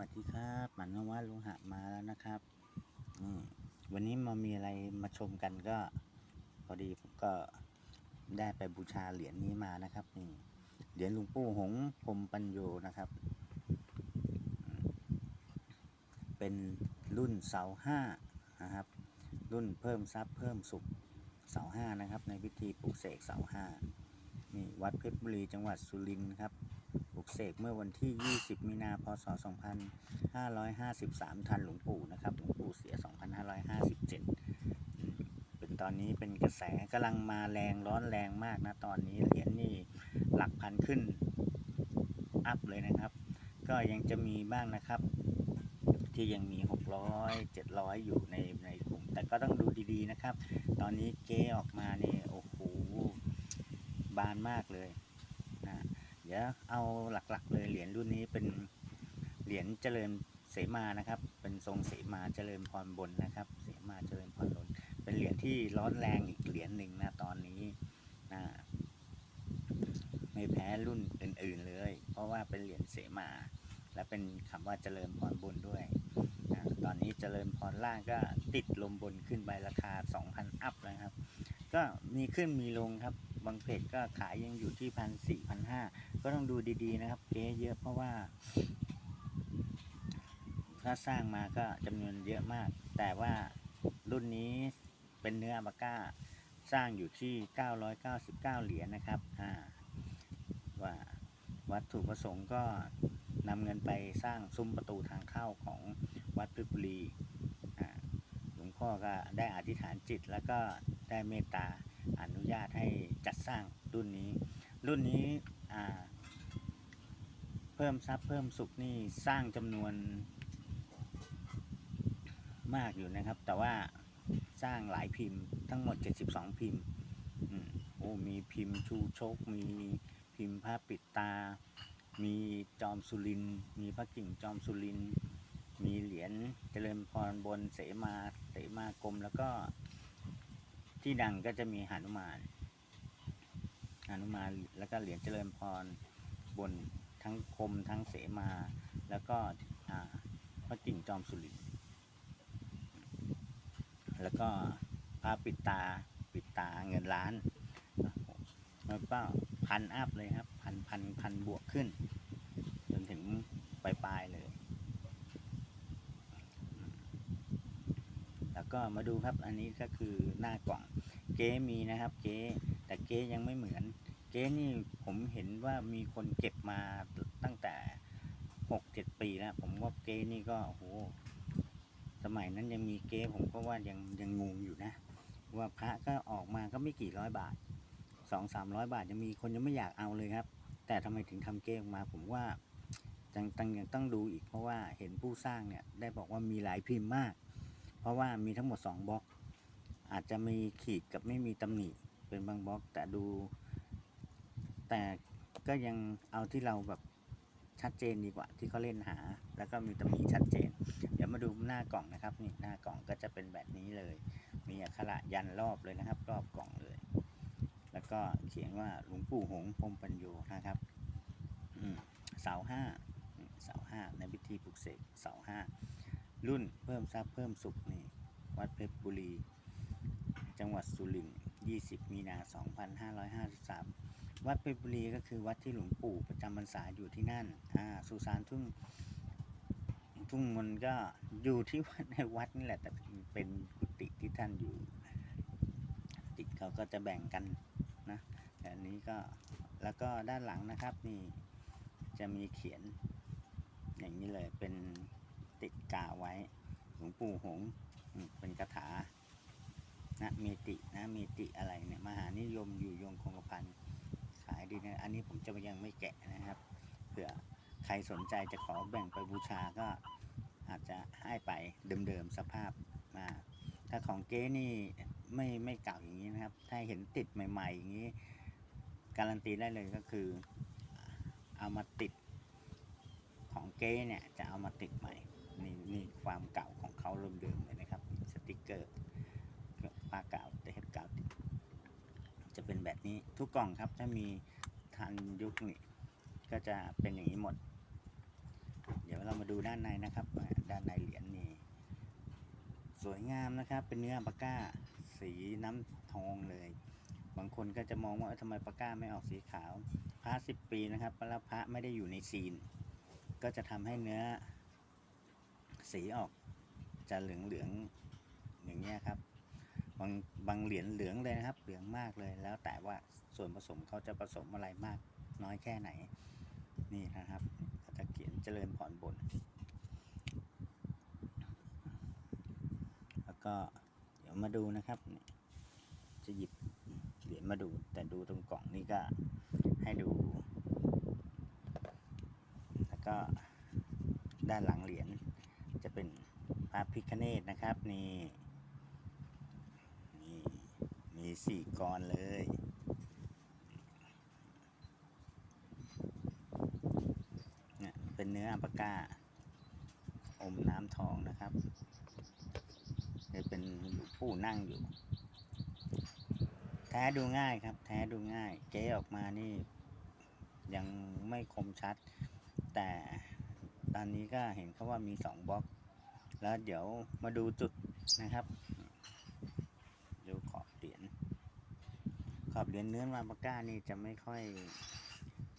วัสดีครับหมันนวัดลุงหะมาแล้วนะครับนี่วันนี้มามีอะไรมาชมกันก็ พอดีผมก็ได้ไปบูชาเหรียญนี้มานะครับ นี่เหรียญหลวงปู่หงพรมปัญโยนะครับ เป็นรุ่นเสาห้านะครับ รุ่นเพิ่มทรัพย์เพิ่มสุขเสาห้านะครับ ในพิธีปลุกเสกเสาห้านี่วัดเพชรบุรีจังหวัดสุรินทร์ครับ ลุกเสกเมื่อวันที่ 20 มีนาพศ 2553 ทันหลวงปู่นะครับ หลวงปู่เสีย 2557 เป็นตอนนี้เป็นกระแสกำลังมาแรงร้อนแรงมากนะตอนนี้เหรียญนี่หลักพันขึ้นอัพเลยนะครับ ก็ยังจะมีบ้างนะครับ ที่ยังมี 600 700 อยู่ในในกลุ่ม แต่ก็ต้องดูดีๆนะครับ ตอนนี้เกออกมานี่โอ้โหบานมากเลย เดี๋ยวเอาหลักๆเลยเหรียญรุ่นนี้เป็นเหรียญเจริญเสมานะครับ เป็นทรงเสมาเจริญพรบนนะครับ เสมาเจริญพรบนเป็นเหรียญที่ร้อนแรงอีกเหรียญหนึ่งนะตอนนี้นะไม่แพ้รุ่นอื่น ๆเลย เพราะว่าเป็นเหรียญเสมา และเป็นคำว่าเจริญพรบนด้วยนะตอนนี้เจริญพรล่างก็ติดลมบนขึ้นไปราคา 2,000 อัพนะครับ ก็มีขึ้นมีลงครับบางเพจก็ขายยังอยู่ที่พันสี่พันห้า ก็ต้องดูดีๆนะครับเก๊เยอะเพราะว่าถ้าสร้างมาก็จำนวนเยอะมาก แต่ว่ารุ่นนี้เป็นเนื้ออัลบาก้าสร้างอยู่ที่ 999 เหรียญนะครับอ่าว่าวัตถุประสงค์ก็นำเงินไปสร้างซุ้มประตูทางเข้าของวัดพชรบุรีหลวงพ่อก็ได้อธิษฐานจิต แล้วก็ได้เมตตาอนุญาตให้จัดสร้างรุ่นนี้ รุ่นนี้อ่า พิ่มทรัพย์เพิ่มสุขนี่สร้างจำนวนมากอยู่นะครับ แต่ว่าสร้างหลายพิมพ์ทั้งหมด 72 พิมพ์อโอ้มีพิมพ์ชูโชกมีพิมพ์พระปิดตา มีจอมสุริน มีพระกิ่งจอมสุริน มีเหรียญเจริญพรบนเสมาเสมากรมแล้วก็ที่ดังก็จะมีหานุมานหานุมานแล้วก็เหรียญเจริญพรบน ทั้งคมทั้งเสมา แล้วก็พระกิ่งจอมสุรินแล้วก็พระปิดตาปิดตาเงินล้านแล้วก็พันอัพเลยครับ พันพันพันบวกขึ้น จนถึงปลายปลายเลย แล้วก็มาดูครับอันนี้ก็คือหน้ากล่องเก๊มีนะครับ เก๊แต่เก๊ยังไม่เหมือน เก๊นี่ ผมเห็นว่ามีคนเก็บมาตั้งแต่หกเจ็ดปีแล้ว ผมว่าเก๊นี่ก็โอ้โหสมัยนั้นยังมีเก๊ผมก็ว่ายังยังงงอยู่นะ ว่าพระก็ออกมาก็ไม่กี่ร้อยบาทสองสามร้อยบาทยังมีคนยังไม่อยากเอาเลยครับ แต่ทำไมถึงทำเก๊ออกมาผมว่ายังต้องยังต้องดูอีกเพราะว่าเห็นผู้สร้างเนี่ยได้บอกว่ามีหลายพิมพ์มาก เพราะว่ามีทั้งหมดสองบล็อก อาจจะมีขีดกับไม่มีตำหนิเป็นบางบล็อก แต่ดู แต่ก็ยังเอาที่เราแบบชัดเจนดีกว่า ที่เขาเล่นหา แล้วก็มีตำหนิชัดเจน เดี๋ยวมาดูหน้ากล่องนะครับนี่หน้ากล่องก็จะเป็นแบบนี้เลย มีอักขระยันรอบเลยนะครับ รอบกล่องเลย แล้วก็เขียนว่าหลวงปู่หงพรมปัญโยนะครับเสาห้าเสาห้าในพิธีปลุกเสกเสาห้ารุ่นเพิ่มทรัพย์เพิ่มสุขนี่วัดเพชรบุรี จังหวัดสุรินทร์20 มีนา 2553 วัดเพชรบุรีก็คือวัดที่หลวงปู่ประจำพรรษาอยู่ที่นั่นอ่าสุสานทุ่งทุ่งมนก็อยู่ที่วัดในวัดนี่แหละ แต่เป็นกุฏิที่ท่านอยู่ติดเขาก็จะแบ่งกันนะแต่อันนี้ก็แล้วก็ด้านหลังนะครับนี่จะมีเขียน อย่างนี้เลยเป็นติดกาไว้หลวงปู่หงเป็นคาถานะเมตินะเมติอะไรเนี่ยมหานิยมอยู่ยงคงกระพันขาย ดีนะ อันนี้ผมจะยังไม่แกะนะครับ เผื่อใครสนใจจะขอแบ่งไปบูชาก็อาจจะให้ไปเดิมๆสภาพมาถ้าของเก๊นี่ไม่ไม่เก่าอย่างนี้นะครับ ถ้าเห็นติดใหม่ ๆ อย่างนี้ การันตีได้เลยก็คือ เอามาติดของเก๊เนี่ยจะเอามาติดใหม่นี่นี่ความเก่าของเขาเดิมๆเลยนะครับ สติกเกอร์ผ้าเก่าเทปเก่าติดจะเป็นแบบนี้ทุกกล่องครับถ้ามีันยุคนี่ก็จะเป็นอย่างนี้หมด เดี๋ยวเรามาดูด้านในนะครับ ด้านในเหรียญนี่สวยงามนะครับ เป็นเนื้อปาก้าสีน้ำทองเลย บางคนก็จะมองว่าทำไมปาก้าไม่ออกสีขาว พระสิบปีนะครับแล้วพระไม่ได้อยู่ในซีน ก็จะทำให้เนื้อ สีออกจะเหลืองเหลืองๆอย่างเงี้ยครับ บางบางเหรียญเหลืองเลยนะครับ เหลืองมากเลยแล้วแต่ว่า ส่วนผสมเขาจะผสมอะไรมาก น้อยแค่ไหน นี่นะครับเขาจะเขียนเจริญพรบน แล้วก็เดี๋ยวมาดูนะครับ จะหยิบเหรียญมาดู แต่ดูตรงกล่องนี่ก็ให้ดู แล้วก็ด้านหลังเหรียญจะเป็นพระพิคเนตนะครับนี่นี่มีสี่กรเลย เนื้ออัลปาก้า อมน้ำทองนะครับจะเป็นหลวงปู่นั่งอยู่ แท้ดูง่ายครับ แท้ดูง่าย เจ๊ออกมานี่ ยังไม่คมชัด แต่ตอนนี้ก็เห็นเขาว่ามีสองบล็อก แล้วเดี๋ยวมาดูจุดนะครับ ดูขอบเหรียญขอบเหรียญเนื้อมาปาก้านี่จะไม่ค่อย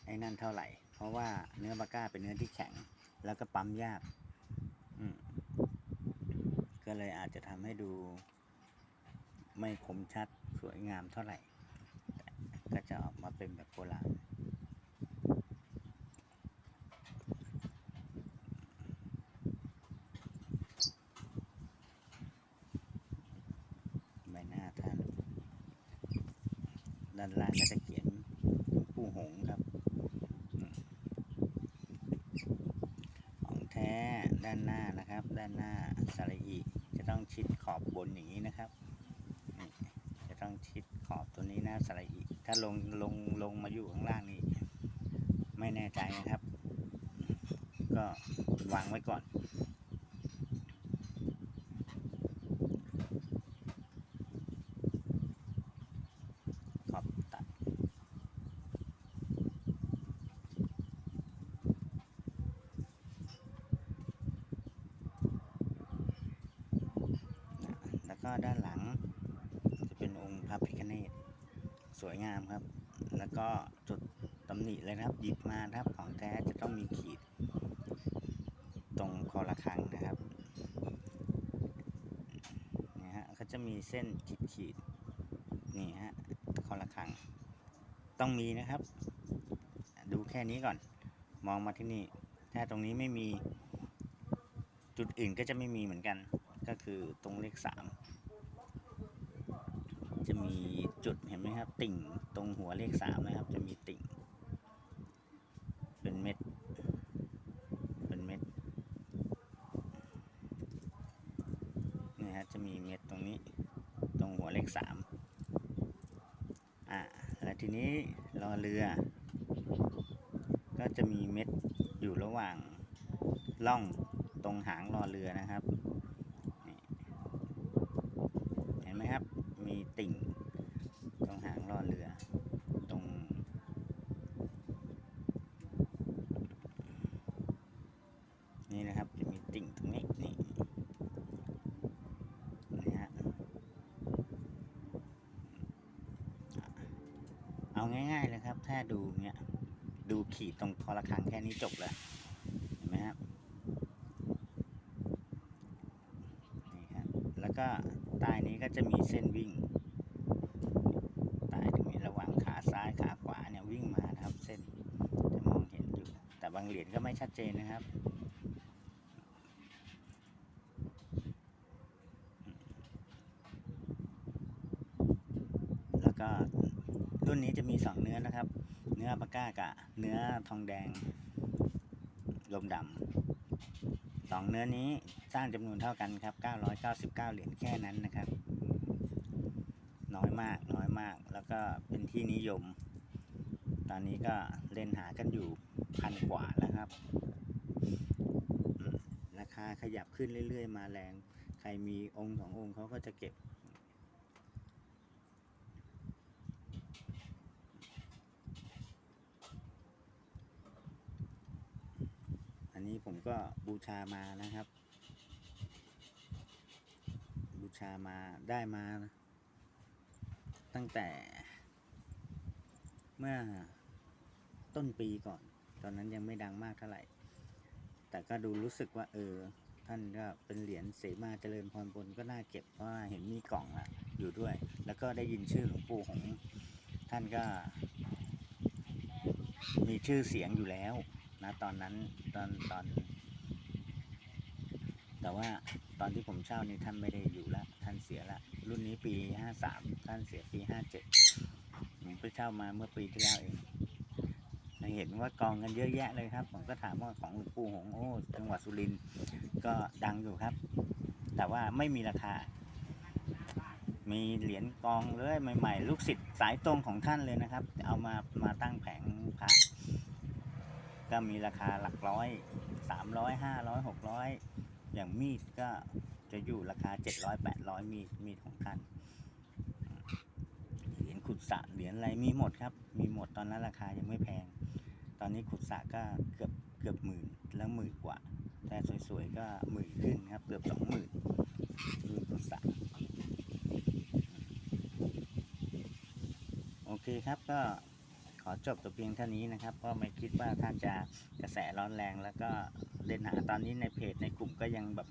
ไอ้นั่นเท่าไหร่ ราะว่าเนื้อปาก้าเป็นเนื้อที่แข็ง แล้วก็ปั๊มยากก็เลยอาจจะทำให้ดู ไม่คมชัดสวยงามเท่าไหร่ ก็จะออกมาเป็นแบบโบราณใบหน้าท่านด้านล่างก็จะเขียนผู้หงส์ครับอืมของแท้ด้านห นะครับ ด้านหน้าสระอีจะต้องชิดขอบบนอย่างนี้นะครับ จะต้องชิดขอบตัวนี้หน้าสระอีถ้าลงลงลงมาอยู่ข้างล่างนี้ ไม่แน่ใจนะครับ ก็วางไว้ก่อน ขอบตัด แล้วก็ด้านหลังจะเป็นองค์พระพิฆเนศ สวยงามครับ แล้วก็จุดตำหนิเลยนะครับ หยิบมาครับของแท้จะต้องมีขีด ตรงคอระฆังนะครับนี่ฮะเขาจะมีเส้นขีดขีดนี่ฮะคอระฆัง ต้องมีนะครับ ดูแค่นี้ก่อน มองมาที่นี่ ถ้าตรงนี้ไม่มีจุดอื่นก็จะไม่มีเหมือนกัน ก็คือตรงเลขสาม จะมีจุดเห็นไหมครับ ติ่งตรงหัวเลขสามนะครับ จะมีติ่ง เป็นเม็ด เป็นเม็ดนี่ฮะจะมีเม็ดตรงนี้ ตรงหัวเลขสามอ่าแล้วทีนี้รอเรือ ก็จะมีเม็ดอยู่ระหว่างล่องตรงหางรอเรือนะครับนี่เห็นไหมครับ มี ติ่ง ตรงหางรอเรือ ตรงนี่นะครับจะมีติ่งตรงนี้นี่นี่ฮะเอาง่ายๆเลยครับ ถ้าดูเนี้ยดูขีดตรงคอระฆังแค่นี้จบเลยเห็นไหมครับ นี่ครับ แล้วก็ใต้นี้ก็ จะมีเส้นวิ่งใต้จะมีระหว่างขาซ้ายขาขวาเนี่ยวิ่งมานะครับ เส้นจะมองเห็นอยู่ แต่บางเหรียญก็ไม่ชัดเจนนะครับแล้วก็รุ่นนี้จะมีสองเนื้อนะครับ เนื้อปากก้ากับเนื้อทองแดง ลมดำสองเนื้อนี้สร้างจำนวนเท่ากันครับ 999 เหรียญแค่นั้นนะครับ มากน้อยมาก แล้วก็เป็นที่นิยม ตอนนี้ก็เล่นหากันอยู่พันกว่าแล้วครับ ราคาขยับขึ้นเรื่อย ๆ มาแรง ใครมีองค์สององค์เขาก็จะเก็บ อันนี้ผมก็บูชามานะครับ บูชามาได้มา ตั้งแต่ เมื่อต้นปีก่อน ตอนนั้นยังไม่ดังมากเท่าไหร่ แต่ก็ดูรู้สึกว่า เออ ท่านก็เป็นเหรียญเสมาเจริญพรบนก็น่าเก็บเพราะเห็นมีกล่องอะอยู่ด้วย แล้วก็ได้ยินชื่อหลวงปู่หงท่านก็ มีชื่อเสียงอยู่แล้วนะตอนนั้นตอนตอน แต่ว่าตอนที่ผมเช่านี่ท่านไม่ได้อยู่แล้ว ปีห้าสามท่านเสียปีห้าเจ็ดผมไปเช่ามาเมื่อปีที่แล้วเองเห็นว่ากองกันเยอะแยะเลยครับ ผมก็ถามว่าของหลวงปู่หงโอ้จังหวัดสุรินทร์ก็ดังอยู่ครับ แต่ว่าไม่มีราคา มีเหรียญกองเลยใหม่ๆ ลูกศิษย์สายตรงของท่านเลยนะครับ เอามามาตั้งแผงพระก็มีราคาหลักร้อยสามร้อยห้าร้อยหกร้อย อย่างมีดก็จะอยู่ราคาเจ็ดร้อยแปดร้อยมีดมีดของท่านเหรียญขุดสะเหรียญอะไรมีหมดครับ มีหมดตอนนั้นราคายังไม่แพง ตอนนี้ขุดสะก็เกือบเกือบหมื่นแล้วหมื่นกว่า แต่สวยๆก็หมื่นขึ้นครับเกือบสองหมื่นรุ่นขุดสะโอเคครับก็ ขอจบแต่เพียงเท่านี้นะครับเพราะไม่คิดว่าท่านจะกระแสร้อนแรง แล้วก็เล่นหาตอนนี้ในเพจในกลุ่มก็ยังแบบ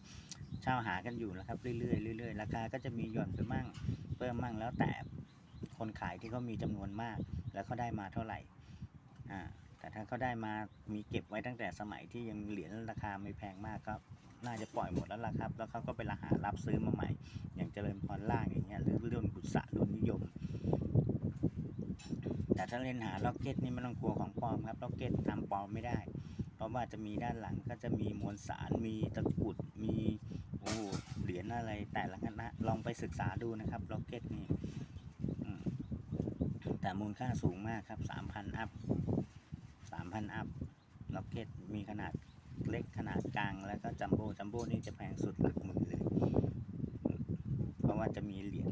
เช่าหากันอยู่นะครับ เรื่อยๆเรื่อยๆราคาก็จะมีหย่อนไปมั่งเพิ่มมั่งแล้วแต่คนขายที่เขามีจำนวนมาก แล้วเขาได้มาเท่าไหร่อ่าแต่ถ้าเขาได้มามีเก็บไว้ตั้งแต่สมัยที่ยังเหรียญราคาไม่แพงมากก็น่าจะปล่อยหมดแล้วล่ะครับ แล้วเขาก็ไปรหารับซื้อมาใหม่ อย่างเจริญพรล่างอย่างเงี้ยหรือรุ่นกุศะรุ่นนิยม ถ้าเล่นหาล็อกเก็ตนี่ไม่ต้องกลัวของปลอมครับล็อกเก็ตทำปลอมไม่ได้ เพราะว่าจะมีด้านหลังก็จะมีมวลสารมีตะกุดมีโอ้เหรียญอะไรแต่ละคณะลองไปศึกษาดูนะครับล็อกเก็ตนี่แต่มูลค่าสูงมากครับสามพันอัพสามพันอัพล็อกเก็ตมีขนาดเล็กขนาดกลางแล้วก็จัมโบ้จัมโบ้นี่จะแพงสุดหลักหมื่นเลย เพราะว่าจะมีเหรียญ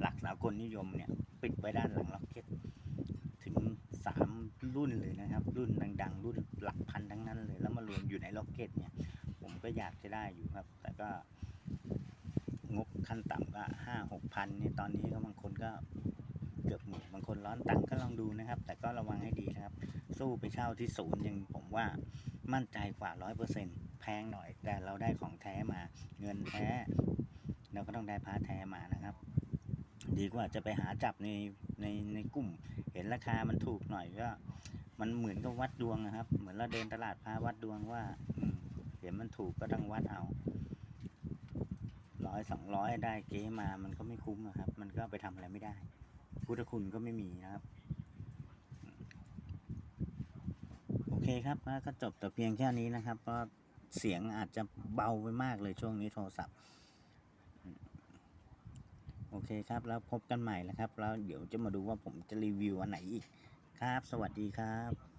หลักสากลนิยมเนี่ยปิดไว้ด้านหลังล็อกเก็ต ถึงสามรุ่นเลยนะครับ รุ่นดังรุ่นหลักพันทั้งนั้นเลย แล้วมารวมอยู่ในล็อกเก็ตเนี่ย ผมก็อยากจะได้อยู่ครับ แต่ก็งบขั้นต่ำก็ห้าหกพันเนี่ยตอนนี้ก็บางคนก็เกือบหมื่นบางคนร้อนตังค์ก็ลองดูนะครับ แต่ก็ระวังให้ดีนะครับ สู้ไปเช่าที่ศูนย์ยังผมว่ามั่นใจกว่าร้อยเปอร์เซ็นแพงหน่อย แต่เราได้ของแท้มาเงินแท้ เราก็ต้องได้พาแท้มานะครับ ดีกว่าจะไปหาจับในในในกลุ่ม เห็นราคามันถูกหน่อยก็ มันเหมือนกับวัดดวงนะครับ เหมือนเราเดินตลาดพาวัดดวงว่าอืมเห็นมันถูกก็ต้องวัดเอาร้อยสองร้อยได้เก๊มามันก็ไม่คุ้มอะครับ มันก็ไปทำอะไรไม่ได้ พุทธคุณก็ไม่มีนะครับ โอเคครับก็จบแต่เพียงแค่นี้นะครับ เพราะเสียงอาจจะเบาไปมากเลยช่วงนี้โทรศัพท์ โอเคครับ แล้วพบกันใหม่นะครับ แล้วเดี๋ยวจะมาดูว่าผมจะรีวิวอันไหนอีก ครับ สวัสดีครับ